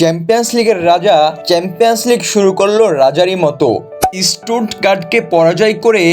Champions লিগের রাজা champions league শুরু করল রাজারই মতো। স্টুটগার্টকে পরাজয় করে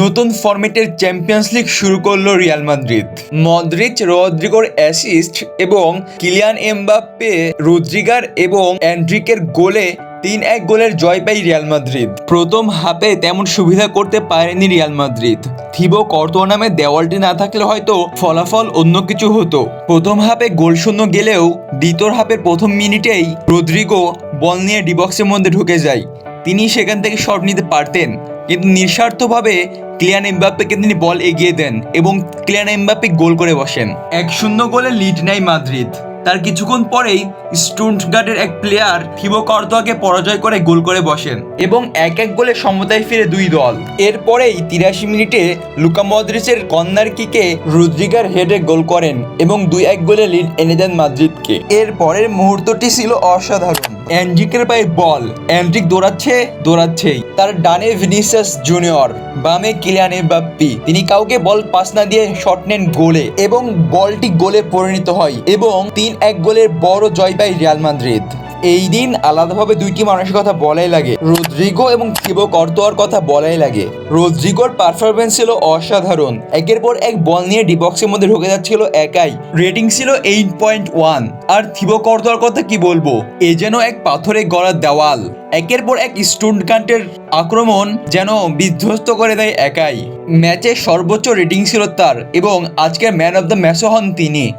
নতুন ফরম্যাটের চ্যাম্পিয়ন্স লিগ শুরু করল রিয়াল মাদ্রিদ মদ্রিচ রদ্রিগোর অ্যাসিস্ট এবং কিলিয়ান এমবাপ্পে রদ্রিগার এবং অ্যান্ড্রিকের গোলে তিন এক গোলের জয় পায় রিয়াল মাদ্রিদ। প্রথম হাফে তেমন সুবিধা করতে পারেনি রিয়াল মাদ্রিদ। থিবো কর্তোয়া নামে দেওয়ালটি না থাকলে হয়তো ফলাফল অন্য কিছু হতো। প্রথম হাফে গোল শূন্য গেলেও দ্বিতীয় হাফের প্রথম মিনিটেই রদ্রিগো বল নিয়ে ডিবক্সের মধ্যে ঢুকে যায়। তিনি সেখান থেকে শট নিতে পারতেন, কিন্তু নিঃস্বার্থভাবে ক্লিয়ান এমবাপ্পেকে তিনি বল এগিয়ে দেন এবং ক্লিয়ান এমবাপ্পে গোল করে বসেন। এক শূন্য গোলে লিড নেয় মাদ্রিদ। তার কিছুক্ষণ পরেই স্টুটগার্টের এক প্লেয়ার থিবো কর্তোয়াকে পরাজয় করে গোল করে বসেন এবং এক এক গোলে সমতায় ফিরে দুই দল। এরপরেই তিরাশি মিনিটে লুকা মদ্রিচের কর্নার কিকে রুদ্রিগার হেডে গোল করেন এবং দুই এক গোলে লিড এনে দেন মাদ্রিদকে। এর পরের মুহূর্তটি ছিল অসাধারণ। অ্যান্ড্রিকের পায়ে বল। অ্যান্ড্রিক দৌড়াচ্ছে, দৌড়াচ্ছেই। তার ডানে ভিনিসাস জুনিয়র, বামে কিলিয়ান এমবাপ্পি। তিনি কাউকে বল পাস না দিয়ে শট নেন গোলে এবং বলটি গোলে পরিণত হয় এবং তিন এক গোলের বড় জয় পায় রিয়াল মাদ্রিদ। এই দিন আলাদাভাবে দুইটি মানুষের কথা বলাই লাগে। রোদ্রিগো এবং থিবো কর্তোয়ার কথা বলাই লাগে। রোদ্রিগোর পারফরমেন্স ছিল অসাধারণ। একের পর এক বল নিয়ে ডিবক্সের মধ্যে ঢুকে যাচ্ছিল একাই। রেটিং ছিল এইট পয়েন্ট ওয়ান আর থিবো কর্তোয়ার কথা কি বলব? এ যেন এক পাথরে গড়া দেওয়াল। একের পর এক স্টুডকান্টের আক্রমণ যেন বিধ্বস্ত করে দেয় একাই। ম্যাচের সর্বোচ্চ রেটিং ছিল তার এবং আজকের ম্যান অফ দ্য ম্যাচও হন তিনি।